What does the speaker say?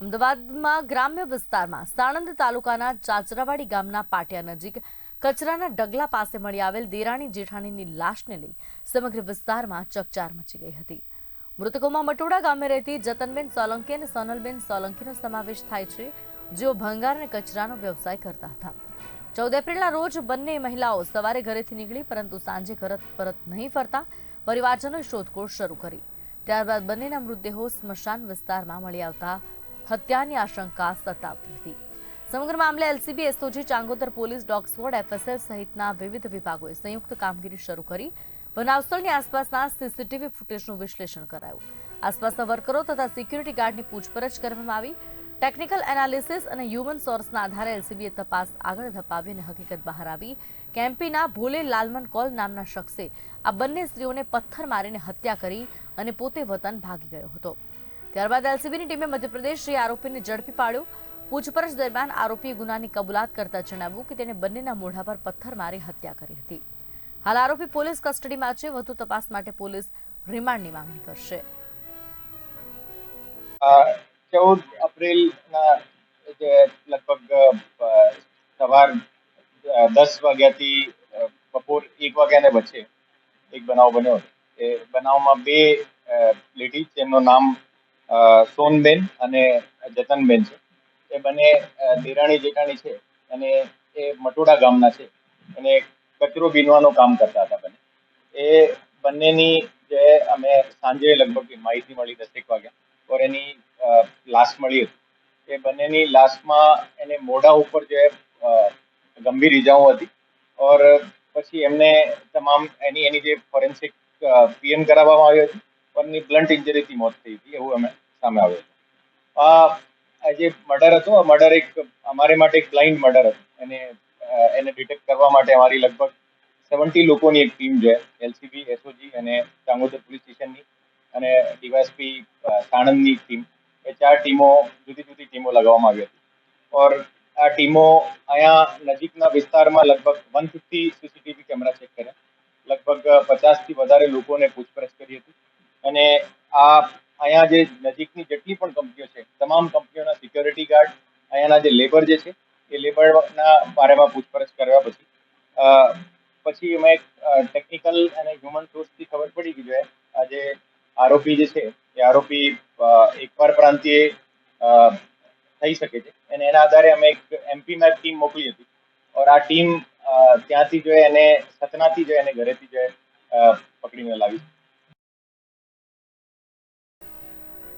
અમદાવાદમાં ગ્રામ્ય વિસ્તારમાં સાણંદ તાલુકાના ચાચરાવાડી ગામના પાટિયા નજીક કચરાના ડગલા પાસે મળી આવેલ દેરાણી જેઠાણીની લાશને લઈ સમગ્ર વિસ્તારમાં ચકચાર મચી ગઈ હતી. મૃતકોમાં મટોડા ગામે રહેતી જતનબેન સોલંકી અને સોનલબેન સોલંકીનો સમાવેશ થાય છે, જેઓ ભંગાર અને કચરાનો વ્યવસાય કરતા હતા. ચૌદ એપ્રિલના રોજ બંને મહિલાઓ સવારે ઘરેથી નીકળી પરંતુ સાંજે ઘર પરત નહીં ફરતા પરિવારજનોએ શોધખોળ શરૂ કરી. ત્યારબાદ બંનેના મૃતદેહો સ્મશાન વિસ્તારમાં મળી આવતા હત્યાની આશંકા સતાવતી હતી. સમગ્ર મામલે LCB, SOG Changodar police, dog squad FSL સહિતના વિવિધ વિભાગોએ સંયુક્ત કામગીરી શરૂ કરી, બનાવસ્થળની આસપાસના સીસીટીવી ફૂટેજનું વિશ્લેષણ કરાયું. આસપાસના વર્કરો તથા સિક્યુરિટી ગાર્ડની પૂછપરછ કરવામાં આવી. ટેકનિકલ એનાલિસિસ અને હ્યુમન સોર્સના આધારે એલસીબીએ તપાસ આગળ ધપાવી અને હકીકત બહાર આવી. કેમ્પીના ભોલે લાલમન કોલ નામના શખ્સે આ બંને સ્ત્રીઓને પથ્થર મારીને હત્યા કરી અને પોતે વતન ભાગી ગયો હતો. ત્યારબાદ એલસીબીની ટીમે મધ્યપ્રદેશથી આરોપીને ઝડપી પાડ્યો. પૂછપરછ દરમિયાન આરોપીએ ગુનાની કબૂલાત કરતા જણાવ્યું કે તેણે બંનેના મોઢા પર પથ્થર મારી હત્યા કરી હતી. હાલ આરોપી પોલીસ કસ્ટડીમાં છે. વધુ તપાસ માટે પોલીસ રિમાન્ડની માંગણી કરશે. ચૌદ એપ્રિલ જે લગભગ સવાર દસ વાગ્યાથી બપોર એક વાગ્યાને વચ્ચે એક બનાવ બન્યો એ બનાવમાં બે લેડીઝ જેમનું નામ સોનબેન અને જતનબેન છે. એ બંને દેરાણી જેઠાણી છે અને એ મટોડા ગામના છે. અને કચરો બીનવાનું કામ કરતા હતા બંને. એ બંનેની જે અમે સાંજે લગભગ માહિતી મળી દસેક વાગ્યા, ઓર એની લાશ મળી હતી. એ બંનેની લાશમાં એને મોઢા ઉપર જે ગંભીર ઈજાઓ હતી. ઓર પછી એમને તમામ એની એની જે ફોરેન્સિક પીએમ કરાવવામાં આવી હતી. પણ એની બ્લન્ટ ઇન્જરીથી મોત થઈ હતી, એવું અમે સામે આવ્યું આ જે મર્ડર હતો, આ મર્ડર એક અમારે માટે એક બ્લાઇન્ડ મર્ડર હતું. એને એને ડિટેક્ટ કરવા માટે અમારી લગભગ સેવન્ટી લોકોની એક ટીમ છે એલસીબી એસઓજી અને ચાંગોદર પોલીસ સ્ટેશનની અને ડીવાયએસપી સાણંદની ટીમ એ ચાર ટીમો, જુદી જુદી ટીમો લગાવવામાં આવી હતી. ઓર આ ટીમો અહીંયા નજીકના વિસ્તારમાં લગભગ one fifty CCTV camera check કર્યા. લગભગ પચાસથી વધારે લોકોને પૂછપરછ કરી હતી. અને આ અહીંયા જે નજીકની જેટલી પણ કંપનીઓ છે, તમામ કંપનીઓના સિક્યોરિટી ગાર્ડ અહીંયાના જે લેબર જે છે, એ લેબરના બારેમાં પૂછપરછ કર્યા પછી પછી અમે એક ટેકનિકલ અને હ્યુમન સોર્સથી ખબર પડી ગઈ જોઈએ આજે આરોપી જે છે, એ આરોપી એકવાર પ્રાંતિય થઈ શકે છે. અને એના આધારે અમે એક એમપી મેપ ટીમ મોકલી હતી. ઓર આ ટીમ ત્યાંથી જો એને સતનાથી જો એને ઘરેથી જો પકડીને લાવી છે.